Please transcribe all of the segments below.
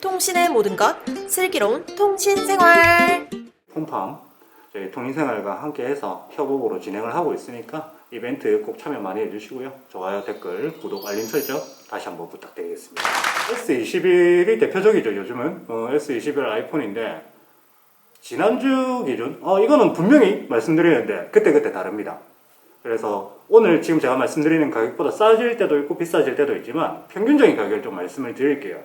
통신의 모든 것 슬기로운 통신 생활. 홈팜 저희 통신생활과 함께해서 협업으로 진행을 하고 있으니까 이벤트 꼭 참여 많이 해주시고요. 좋아요, 댓글, 구독, 알림 설정 다시 한번 부탁드리겠습니다. S21이 대표적이죠. 요즘은 어, S21 아이폰인데 지난주 기준 어, 이거는 분명히 말씀드리는데 그때그때 다릅니다. 그래서 오늘 지금 제가 말씀드리는 가격보다 싸질 때도 있고 비싸질 때도 있지만 평균적인 가격을 좀 말씀을 드릴게요.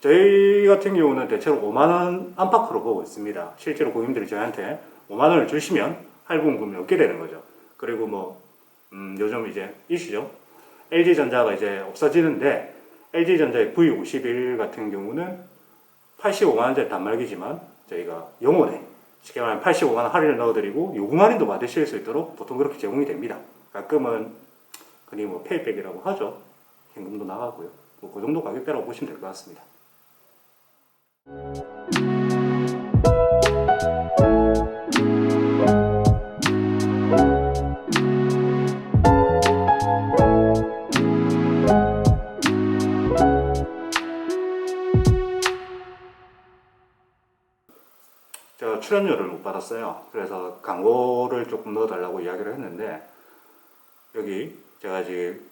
저희 같은 경우는 대체로 5만원 안팎으로 보고 있습니다. 실제로 고객님들이 저희한테 5만원을 주시면 할부금이 얻게 되는 거죠. 그리고 뭐, 음, 요즘 이제 이슈죠. LG전자가 이제 없어지는데, LG전자의 V51 같은 경우는 85만원짜리 단말기지만 저희가 영원에 쉽게 말하면 85만원 할인을 넣어드리고 요금 할인도 받으실 수 있도록 보통 그렇게 제공이 됩니다. 가끔은 그니 뭐 페이백이라고 하죠. 현금도 나가고요. 뭐 그 정도 가격대라고 보시면 될 것 같습니다. 제가 출연료를 못 받았어요. 그래서 광고를 조금 넣어달라고 이야기를 했는데 여기 제가 지금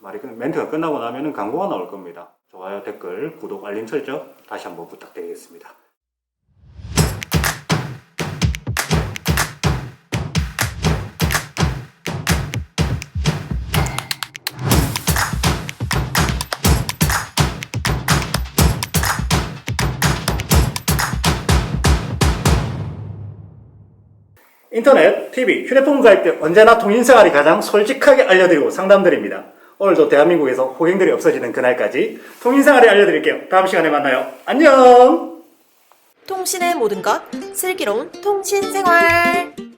말이 끝- 멘트가 끝나고 나면은 광고가 나올 겁니다. 좋아요, 댓글, 구독, 알림 설정 다시 한번 부탁드리겠습니다. 인터넷, TV, 휴대폰 가입 때 언제나 통신생활이 가장 솔직하게 알려드리고 상담드립니다. 오늘도 대한민국에서 호갱들이 없어지는 그날까지 통신생활이 알려드릴게요. 다음 시간에 만나요. 안녕! 통신의 모든 것 슬기로운 통신 생활.